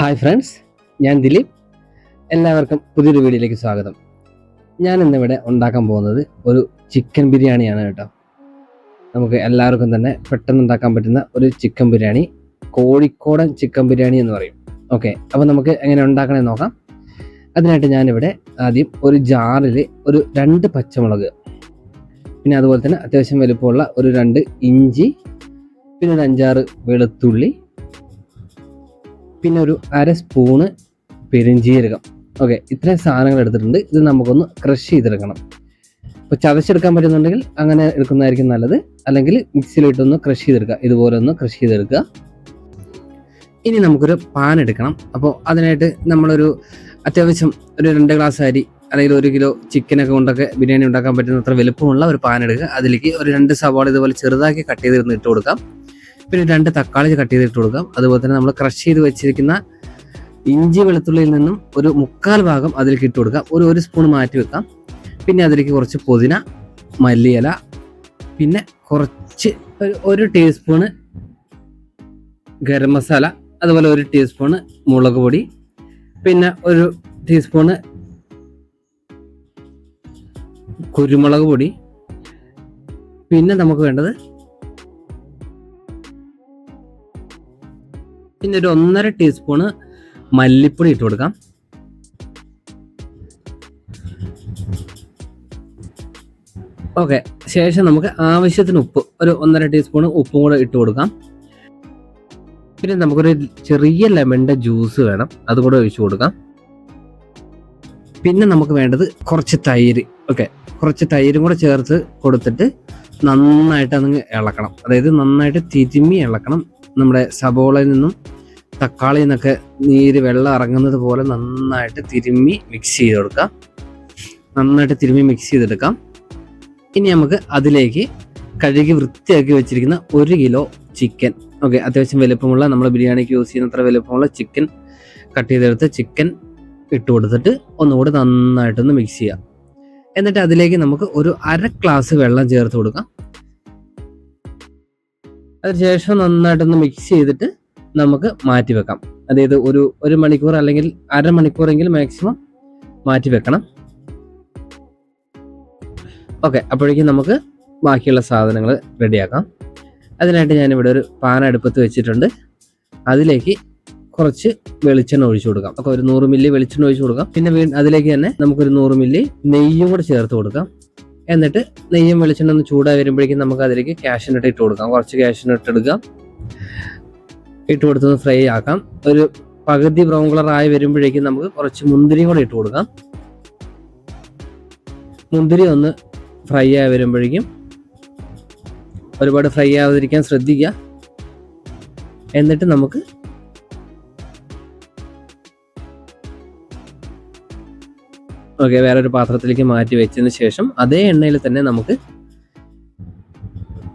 Hi friends ഞാൻ ദിലീപ്. എല്ലാവർക്കും പുതിയൊരു വീഡിയോയിലേക്ക് സ്വാഗതം. ഞാൻ ഇന്നിവിടെ ഉണ്ടാക്കാൻ പോകുന്നത് ഒരു ചിക്കൻ ബിരിയാണിയാണ് കേട്ടോ. നമുക്ക് എല്ലാവർക്കും തന്നെ പെട്ടെന്ന് ഉണ്ടാക്കാൻ പറ്റുന്ന ഒരു ചിക്കൻ ബിരിയാണി കോഴിക്കോടൻ ചിക്കൻ ബിരിയാണി എന്ന് പറയും. ഓക്കെ അപ്പോൾ നമുക്ക് എങ്ങനെ ഉണ്ടാക്കണമെന്ന് നോക്കാം. അതിനായിട്ട് ഞാനിവിടെ ആദ്യം ഒരു ജാറിൽ ഒരു രണ്ട് പച്ചമുളക് പിന്നെ അതുപോലെ തന്നെ അത്യാവശ്യം വലുപ്പമുള്ള ഒരു രണ്ട് ഇഞ്ചി പിന്നെ ഒരു അഞ്ചാറ് വെളുത്തുള്ളി പിന്നെ ഒരു അര സ്പൂണ് പെരിഞ്ജീരകം ഓക്കെ ഇത്രയും സാധനങ്ങൾ എടുത്തിട്ടുണ്ട്. ഇത് നമുക്കൊന്ന് ക്രഷ് ചെയ്തെടുക്കണം. ഇപ്പോൾ ചതച്ചെടുക്കാൻ പറ്റുന്നുണ്ടെങ്കിൽ അങ്ങനെ എടുക്കുന്നതായിരിക്കും നല്ലത്. അല്ലെങ്കിൽ മിക്സിയിലിട്ടൊന്ന് ക്രഷ് ചെയ്തെടുക്കുക. ഇതുപോലെ ഒന്ന് ക്രഷ് ചെയ്തെടുക്കുക. ഇനി നമുക്കൊരു പാൻ എടുക്കണം. അപ്പോൾ അതിനായിട്ട് നമ്മളൊരു അത്യാവശ്യം ഒരു രണ്ട് ഗ്ലാസ് അരി അല്ലെങ്കിൽ ഒരു കിലോ ചിക്കനൊക്കെ കൊണ്ടൊക്കെ ബിരിയാണി ഉണ്ടാക്കാൻ പറ്റുന്ന അത്ര വലുപ്പമുള്ള ഒരു പാൻ എടുക്കുക. അതിലേക്ക് ഒരു രണ്ട് സവാള ഇതുപോലെ ചെറുതാക്കി കട്ട് ചെയ്തിരുന്ന് ഇട്ട് കൊടുക്കാം. പിന്നെ രണ്ട് തക്കാളി കട്ട് ചെയ്തിട്ട് കൊടുക്കാം. അതുപോലെ തന്നെ നമ്മൾ ക്രഷ് ചെയ്ത് വെച്ചിരിക്കുന്ന ഇഞ്ചി വെളുത്തുള്ളിയിൽ നിന്നും ഒരു മുക്കാൽ ഭാഗം അതിലേക്ക് ഇട്ട് കൊടുക്കാം. ഒരു ഒരു സ്പൂൺ മാറ്റി വെക്കാം. പിന്നെ അതിലേക്ക് കുറച്ച് പുതിന മല്ലിയില പിന്നെ കുറച്ച് ഒരു ടീസ്പൂണ് ഗരം മസാല അതുപോലെ ഒരു ടീസ്പൂണ് മുളക് പൊടി പിന്നെ ഒരു ടീസ്പൂണ് കുരുമുളക് പൊടി. പിന്നെ നമുക്ക് വേണ്ടത് പിന്നെ ഒരു ഒന്നര ടീസ്പൂണ് മല്ലിപ്പൊടി ഇട്ട് കൊടുക്കാം. ഓക്കെ ശേഷം നമുക്ക് ആവശ്യത്തിന് ഉപ്പ് ഒരു ഒന്നര ടീസ്പൂൺ ഉപ്പും കൂടെ ഇട്ട് കൊടുക്കാം. പിന്നെ നമുക്കൊരു ചെറിയ ലെമണിന്റെ ജ്യൂസ് വേണം അതുകൂടെ ഒഴിച്ചു കൊടുക്കാം. പിന്നെ നമുക്ക് വേണ്ടത് കുറച്ച് തൈര് ഓക്കെ കുറച്ച് തൈരും കൂടെ ചേർത്ത് കൊടുത്തിട്ട് നന്നായിട്ട് അതങ്ങ് ഇളക്കണം. അതായത് നന്നായിട്ട് തിരുമ്മി ഇളക്കണം നമ്മുടെ സബോളയിൽ നിന്നും തക്കാളിയിൽ നിന്നൊക്കെ നീര് വെള്ളം ഇറങ്ങുന്നത് പോലെ നന്നായിട്ട് തിരുമ്മി മിക്സ് ചെയ്ത് കൊടുക്കാം. നന്നായിട്ട് തിരുമ്മി മിക്സ് ചെയ്തെടുക്കാം. ഇനി നമുക്ക് അതിലേക്ക് കഴുകി വൃത്തിയാക്കി വെച്ചിരിക്കുന്ന ഒരു കിലോ ചിക്കൻ ഓക്കെ അത്യാവശ്യം വലുപ്പമുള്ള നമ്മൾ ബിരിയാണിക്ക് യൂസ് ചെയ്യുന്ന അത്ര വലുപ്പമുള്ള ചിക്കൻ കട്ട് ചെയ്തെടുത്ത് ചിക്കൻ ഇട്ട് കൊടുത്തിട്ട് ഒന്നുകൂടി നന്നായിട്ടൊന്ന് മിക്സ് ചെയ്യാം. എന്നിട്ട് അതിലേക്ക് നമുക്ക് ഒരു അര ഗ്ലാസ് വെള്ളം ചേർത്ത് കൊടുക്കാം. അതിനുശേഷം നന്നായിട്ടൊന്ന് മിക്സ് ചെയ്തിട്ട് നമുക്ക് മാറ്റി വെക്കാം. അതായത് ഒരു ഒരു മണിക്കൂർ അല്ലെങ്കിൽ അരമണിക്കൂറെങ്കിലും മാക്സിമം മാറ്റി വെക്കണം. ഓക്കെ അപ്പോഴേക്കും നമുക്ക് ബാക്കിയുള്ള സാധനങ്ങൾ റെഡിയാക്കാം. അതിനായിട്ട് ഞാനിവിടെ ഒരു പാൻ അടുപ്പത്ത് വെച്ചിട്ടുണ്ട്. അതിലേക്ക് കുറച്ച് വെളിച്ചെണ്ണ ഒഴിച്ചു കൊടുക്കാം. അപ്പോൾ ഒരു നൂറ് മില്ലി വെളിച്ചെണ്ണ ഒഴിച്ചു കൊടുക്കാം. പിന്നെ വീ അതിലേക്ക് തന്നെ നമുക്കൊരു നൂറ് മില്ലി നെയ്യും കൂടെ ചേർത്ത് കൊടുക്കാം. എന്നിട്ട് നെയ്യും വെളിച്ചെണ്ണ ഒന്ന് ചൂടായി വരുമ്പോഴേക്കും നമുക്ക് അതിലേക്ക് ക്യാഷിനിട്ട് ഇട്ട് കൊടുക്കാം. കുറച്ച് ക്യാഷിനിട്ട് എടുക്കാം ഇട്ട് കൊടുത്തൊന്ന് ഫ്രൈ ആക്കാം. ഒരു പകുതി ബ്രൗൺ കളർ ആയി വരുമ്പോഴേക്കും നമുക്ക് കുറച്ച് മുന്തിരി കൂടെ ഇട്ട് കൊടുക്കാം. മുന്തിരി ഒന്ന് ഫ്രൈ ആയി വരുമ്പോഴേക്കും ഒരുപാട് ഫ്രൈ ആവാതിരിക്കാൻ ശ്രദ്ധിക്കുക. എന്നിട്ട് നമുക്ക് ഓക്കെ വേറൊരു പാത്രത്തിലേക്ക് മാറ്റി വെച്ചതിന് ശേഷം അതേ എണ്ണയിൽ തന്നെ നമുക്ക്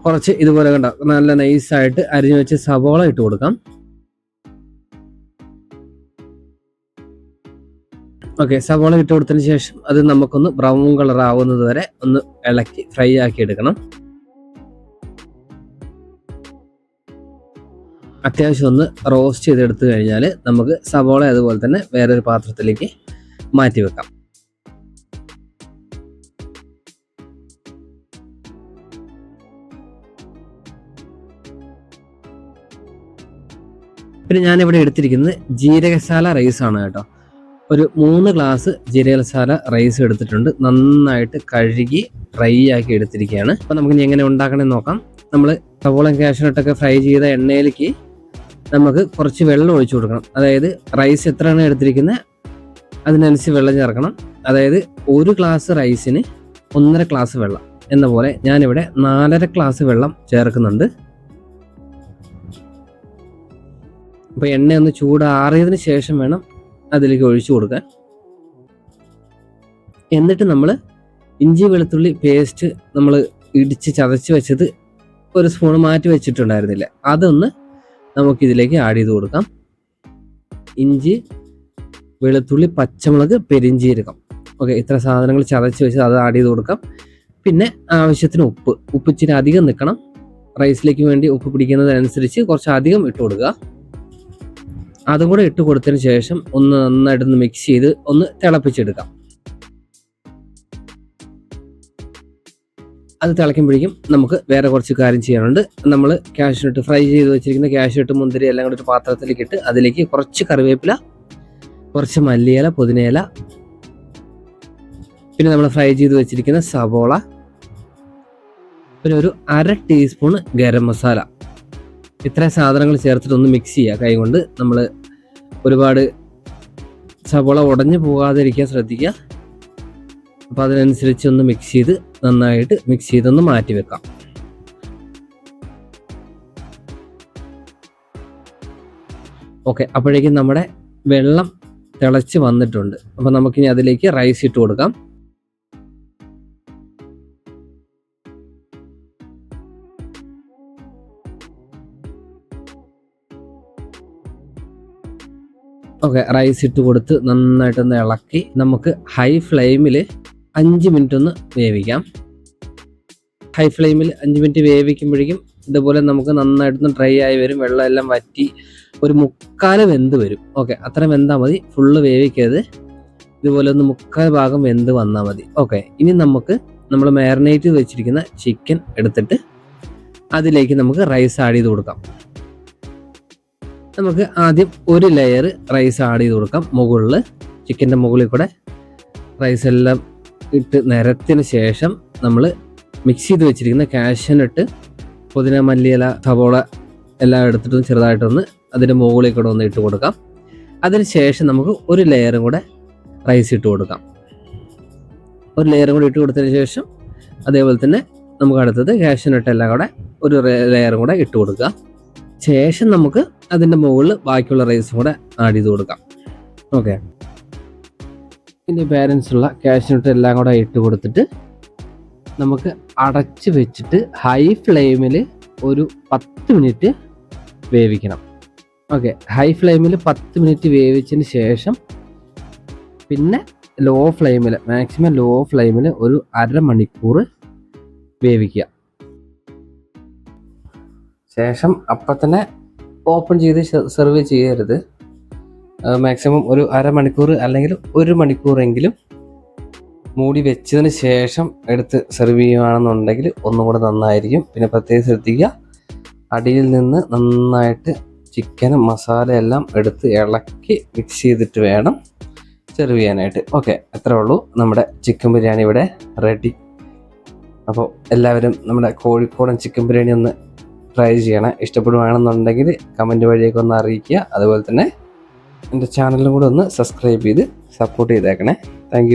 കുറച്ച് ഇതുപോലെ കണ്ട? നല്ല നൈസായിട്ട് അരിഞ്ഞു വെച്ച് സവോള ഇട്ട് കൊടുക്കാം. ഓക്കെ സവോള ഇട്ട് കൊടുത്തതിന് ശേഷം അത് നമുക്കൊന്ന് ബ്രൗൺ കളർ ആവുന്നത് വരെ ഒന്ന് ഇളക്കി ഫ്രൈ ആക്കി എടുക്കണം. അത്യാവശ്യം ഒന്ന് റോസ്റ്റ് ചെയ്തെടുത്തു കഴിഞ്ഞാൽ നമുക്ക് സവോള അതുപോലെ തന്നെ വേറൊരു പാത്രത്തിലേക്ക് മാറ്റി വെക്കാം. പിന്നെ ഞാൻ ഇവിടെ എടുത്തിരിക്കുന്നത് ജീരകശാല റൈസ് ആണ് കേട്ടോ. ഒരു മൂന്ന് ഗ്ലാസ് ജീരകശാല റൈസ് എടുത്തിട്ടുണ്ട്. നന്നായിട്ട് കഴുകി ഫ്രൈ ആക്കി എടുത്തിരിക്കുകയാണ്. അപ്പോൾ നമുക്ക് ഇനി എങ്ങനെ ഉണ്ടാക്കണമെന്ന് നോക്കാം. നമ്മൾ സവോളം കാഷ്നട്ടൊക്കെ ഫ്രൈ ചെയ്ത എണ്ണയിലേക്ക് നമുക്ക് കുറച്ച് വെള്ളം ഒഴിച്ചു കൊടുക്കണം. അതായത് റൈസ് എത്രയാണ് എടുത്തിരിക്കുന്നത്? അതിനനുസരിച്ച് വെള്ളം ചേർക്കണം. അതായത് ഒരു ഗ്ലാസ് റൈസിന് ഒന്നര ഗ്ലാസ് വെള്ളം. എന്ന പോലെ ഞാനിവിടെ നാലര ഗ്ലാസ് വെള്ളം ചേർക്കുന്നുണ്ട്. അപ്പോൾ എണ്ണ ഒന്ന് ചൂടാറിയതിന് ശേഷം വേണം അതിലേക്ക് ഒഴിച്ചു കൊടുക്കാൻ. എന്നിട്ട് നമ്മൾ ഇഞ്ചി വെളുത്തുള്ളി പേസ്റ്റ് നമ്മൾ ഇടിച്ച് ചതച്ച് വെച്ചത് ഒരു സ്പൂൺ മാറ്റി വെച്ചിട്ടുണ്ടായിരുന്നില്ല. അതൊന്ന് നമുക്കിതിലേക്ക് ആഡ് ചെയ്ത് കൊടുക്കാം. ഇഞ്ചി വെളുത്തുള്ളി പച്ചമുളക് പെരിഞ്ചീരകം. ഓക്കെ ഇത്ര സാധനങ്ങൾ ചതച്ച് വെച്ച് അത് ആഡ് ചെയ്ത് കൊടുക്കാം. പിന്നെ ആവശ്യത്തിന് ഉപ്പ്. ഉപ്പ് ഇച്ചിരി അധികം നിൽക്കണം റൈസിലേക്ക് വേണ്ടി ഉപ്പ് പിടിക്കുന്നതനുസരിച്ച് കുറച്ച് അധികം ഇട്ട് കൊടുക്കുക. അതും കൂടെ ഇട്ട് കൊടുത്തതിന് ശേഷം ഒന്ന് നന്നായിട്ടൊന്ന് മിക്സ് ചെയ്ത് ഒന്ന് തിളപ്പിച്ചെടുക്കാം. അത് തിളയ്ക്കുമ്പോഴേക്കും നമുക്ക് വേറെ കുറച്ച് കാര്യം ചെയ്യാനുണ്ട്. നമ്മൾ കാഷ്നട്ട് ഫ്രൈ ചെയ്ത് വെച്ചിരിക്കുന്ന കാഷ്നട്ട് മുന്തിരി എല്ലാം കൂടി ഒരു പാത്രത്തിലേക്ക് ഇട്ട് അതിലേക്ക് കുറച്ച് കറിവേപ്പില കുറച്ച് മല്ലിയില പുതിനയില. പിന്നെ നമ്മൾ ഫ്രൈ ചെയ്ത് വെച്ചിരിക്കുന്ന സവോള. പിന്നെ ഒരു അര ടീസ്പൂൺ ഗരം മസാല. ഇത്രയും സാധനങ്ങൾ ചേർത്തിട്ട് ഒന്ന് മിക്സ് ചെയ്യുക. കൈ കൊണ്ട് നമ്മൾ ഒരുപാട് സവോള ഉടഞ്ഞു പോകാതിരിക്കാൻ ശ്രദ്ധിക്കുക. അപ്പോൾ അതിനനുസരിച്ച് ഒന്ന് മിക്സ് ചെയ്ത് നന്നായിട്ട് മിക്സ് ചെയ്തൊന്ന് മാറ്റി വെക്കാം. ഓക്കെ അപ്പോഴേക്കും നമ്മുടെ വെള്ളം തിളച്ച് വന്നിട്ടുണ്ട്. അപ്പോൾ നമുക്കിനി അതിലേക്ക് റൈസ് ഇട്ട് കൊടുക്കാം. ഓക്കെ റൈസ് ഇട്ട് കൊടുത്ത് നന്നായിട്ടൊന്ന് ഇളക്കി നമുക്ക് ഹൈ ഫ്ലെയിമിൽ അഞ്ച് മിനിറ്റ് ഒന്ന് വേവിക്കാം. ഹൈ ഫ്ലെയിമിൽ അഞ്ച് മിനിറ്റ് വേവിക്കുമ്പോഴേക്കും ഇതുപോലെ നമുക്ക് നന്നായിട്ടൊന്ന് ഡ്രൈ ആയി വരും. വെള്ളമെല്ലാം വറ്റി ഒരു മുക്കാൽ വെന്ത് വരും. ഓക്കെ അത്ര വെന്താൽ മതി. ഫുള്ള് വേവിക്കരുത്. ഇതുപോലെ ഒന്ന് മുക്കാൽ ഭാഗം വെന്ത് വന്നാൽ മതി. ഓക്കെ ഇനി നമുക്ക് നമ്മൾ മാരിനേറ്റ് വെച്ചിരിക്കുന്ന ചിക്കൻ എടുത്തിട്ട് അതിലേക്ക് നമുക്ക് റൈസ് ആഡ് ചെയ്ത് കൊടുക്കാം. നമുക്ക് ആദ്യം ഒരു ലെയർ റൈസ് ആഡ് ചെയ്ത് കൊടുക്കാം. മുകളിൽ ചിക്കന്റെ മുകളിൽ കൂടെ റൈസ് എല്ലാം ഇട്ട് നിരത്തിന് ശേഷം നമ്മൾ മിക്സ് ചെയ്ത് വെച്ചിരിക്കുന്ന കാഷ്യനിട്ട് പുതിന മല്ലിയില സവോള എല്ലാം എടുത്തിട്ട് ചെറുതായിട്ടൊന്ന് അതിന്റെ മുകളിൽ കൂടെ ഒന്ന് ഇട്ട് കൊടുക്കാം. അതിന് ശേഷം നമുക്ക് ഒരു ലെയറും കൂടെ റൈസ് ഇട്ട് കൊടുക്കാം. ഒരു ലെയറും കൂടെ ഇട്ട് കൊടുത്തതിന് ശേഷം അതേപോലെ തന്നെ നമുക്ക് അടുത്തത് കാഷ്യനിട്ട് എല്ലാം കൂടെ ഒരു ലെയറും കൂടെ ഇട്ട് കൊടുക്കുക ശേഷം നമുക്ക് അതിന്റെ മുകളിൽ ബാക്കിയുള്ള റൈസും കൂടെ ആഡ് ചെയ്ത് കൊടുക്കാം. ഓക്കെ ബാലൻസ് ഉള്ള കാഷ്നട്ട് എല്ലാം കൂടെ ഇട്ട് കൊടുത്തിട്ട് നമുക്ക് അടച്ച് വെച്ചിട്ട് ഹൈ ഫ്ലെയിമിൽ ഒരു പത്ത് മിനിറ്റ് വേവിക്കണം. ഓക്കെ ഹൈ ഫ്ലെയിമിൽ പത്ത് മിനിറ്റ് വേവിച്ചതിന് ശേഷം പിന്നെ ലോ ഫ്ലെയിമിൽ മാക്സിമം ലോ ഫ്ലെയിമിൽ ഒരു അരമണിക്കൂർ വേവിക്കുക. ശേഷം അപ്പം തന്നെ ഓപ്പൺ ചെയ്ത് സെർവ് ചെയ്യരുത്. മാക്സിമം ഒരു അരമണിക്കൂർ അല്ലെങ്കിൽ ഒരു മണിക്കൂറെങ്കിലും മൂടി വെച്ചതിന് ശേഷം എടുത്ത് സെർവ് ചെയ്യുകയാണെന്നുണ്ടെങ്കിൽ ഒന്നും കൂടെ നന്നായിരിക്കും. പിന്നെ പ്രത്യേകം ശ്രദ്ധിക്കുക അടിയിൽ നിന്ന് നന്നായിട്ട് ചിക്കനും മസാലയെല്ലാം എടുത്ത് ഇളക്കി മിക്സ് ചെയ്തിട്ട് വേണം സെർവ് ചെയ്യാനായിട്ട്. ഓക്കെ അത്രേ ഉള്ളൂ. നമ്മുടെ ചിക്കൻ ബിരിയാണി ഇവിടെ റെഡി അപ്പോൾ എല്ലാവരും നമ്മുടെ കോഴിക്കോടൻ ചിക്കൻ ബിരിയാണി ഒന്ന് ട്രൈ ചെയ്യണം. ഇഷ്ടപ്പെടുകയാണെന്നുണ്ടെങ്കിൽ കമന്റ് വഴിയൊക്കെ ഒന്ന് അറിയിക്കുക. അതുപോലെ തന്നെ എന്റെ ചാനലും കൂടെ ഒന്ന് സബ്സ്ക്രൈബ് ചെയ്ത് സപ്പോർട്ട് ചെയ്തേക്കണേ. താങ്ക്